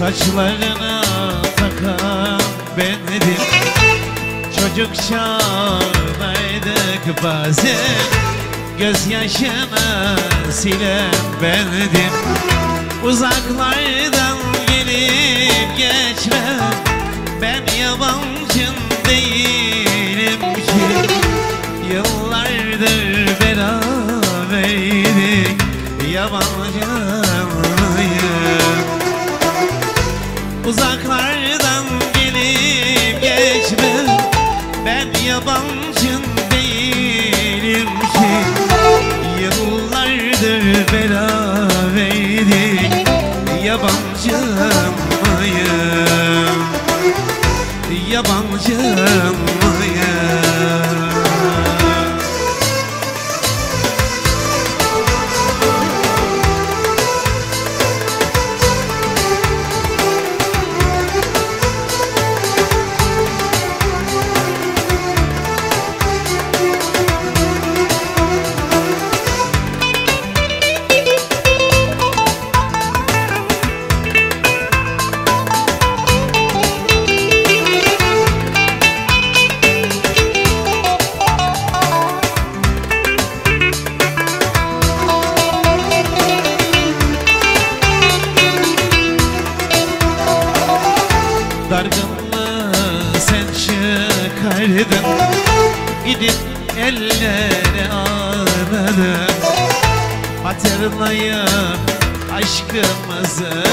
Saçlarına takan bendim Çocuk çağdaydık bazen Gözyaşını silen bendim. Uzaklardan gelip geçme Ben yabancın değilim ki. Yıllardır beraberdik Yabancı Uzaklardan gelip geçme Ben yabancın değilim ki. Yıllardır beraberdik Yabancı mıyım? Yabancı mıyım çıkardın Gidip ellere ağladın Hatırlayıp aşkımızı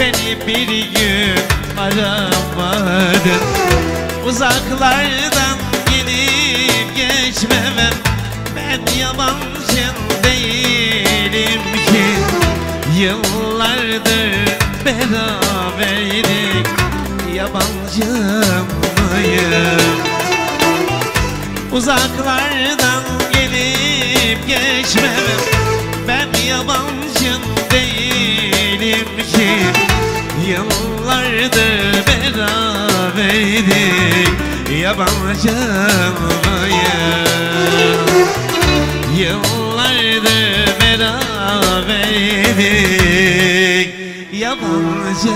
Beni bir gün aramadın Uzaklardan gelip geçmemem Ben yabancın değilim ki. Yıllardır beraberdik Yabancı mıyım? Uzaklardan gelip geçmem Ben yabancın değilim ki Yıllardır beraberdik Yabancı mıyım? Yıllardır beraberdik Yabancı